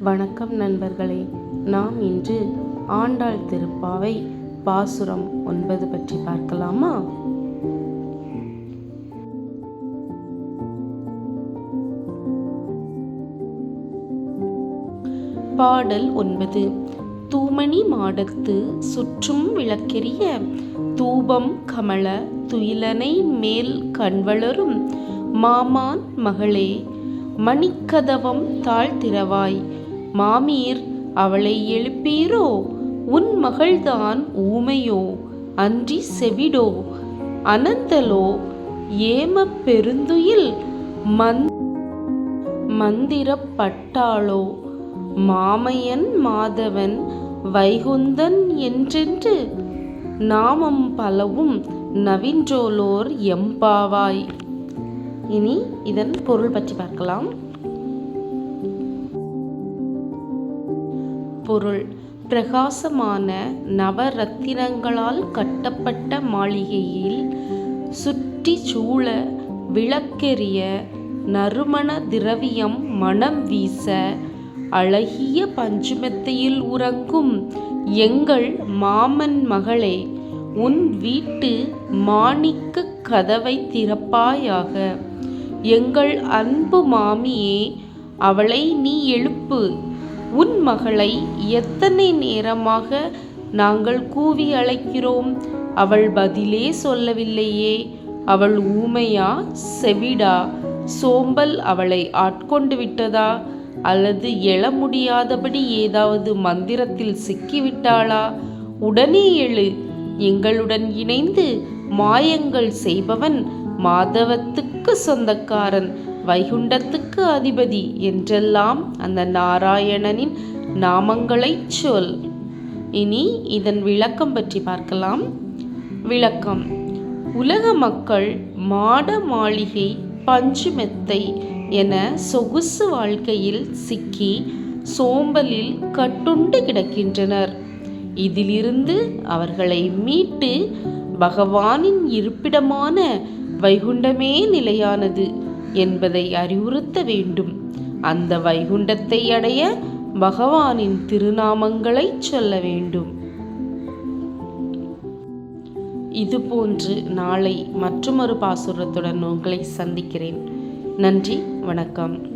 வணக்கம் நண்பர்களே. நாம் இன்று ஆண்டாள் திருப்பாவை பாசுரம் ஒன்பது பற்றி பார்க்கலாமா? பாடல் ஒன்பது. தூமணி மாடத்து சுற்றும் விளக்கெரிய தூபம் கமல துயிலனை மேல் கண்வளரும் மாமான் மகளே மணிக்கதவம் தாழ்த்திரவாய் மாமீர் அவளை எழுப்பீரோ? உன் மகள்தான் ஊமையோ? அன்றி செவிடோ? அனந்தலோ? ஏம பெருந்துயில் மந் மந்திரப்பட்டாளோ மாமையன் மாதவன் வைகுந்தன் என்றென்று நாமம் பலவும் நவின்றோலோர் எம்பாவாய். இனி இதன் பொருள் பற்றி பார்க்கலாம். பொருள். பிரகாசமான நவரத்தினங்களால் கட்டப்பட்ட மாளிகையில் சுற்றி சூழ விளக்கெறிய நறுமண திரவியம் மனம் வீச அழகிய பஞ்சுமெத்தையில் உறங்கும் எங்கள் மாமன் மகளே உன் வீட்டு மாணிக்க கதவை திறப்பாயாக. எங்கள் அன்பு மாமியே அவளை நீ எழுப்பு. உன் மகளை எத்தனை நேரமாக நாங்கள் கூவி அழைக்கிறோம்? அவள் பதிலே சொல்லவில்லையே. அவள் ஊமையா? செவிடா? சோம்பல் அவளை ஆட்கொண்டு விட்டதா? அல்லது எழ முடியாதபடி ஏதாவது மந்திரத்தில் சிக்கிவிட்டாளா? உடனே எழு. எங்களுடன் இணைந்து மாயங்கள் செய்பவன் மாதவத்துக்கு சொந்தக்காரன். வைகுண்டத்துக்கு அதிபதி என்றெல்லாம் அந்த நாராயணனின் நாமங்களை சொல். இனி இதன் விளக்கம் பற்றி பார்க்கலாம். விளக்கம். உலக மக்கள் மாட மாளிகை பஞ்சுமெத்தை என சொகுசு வாழ்க்கையில் சிக்கி சோம்பலில் கட்டுண்டு கிடக்கின்றனர். இதிலிருந்து அவர்களை மீட்டு பகவானின் இருப்பிடமான வைகுண்டமே நிலையானது. என்பதை அறிவுறுத்த வேண்டும். அந்த வைகுண்டத்தை அடைய பகவானின் திருநாமங்களை சொல்ல வேண்டும். இதுபோன்று நாளை மற்றொரு பாசுரத்துடன் உங்களை சந்திக்கிறேன். நன்றி வணக்கம்.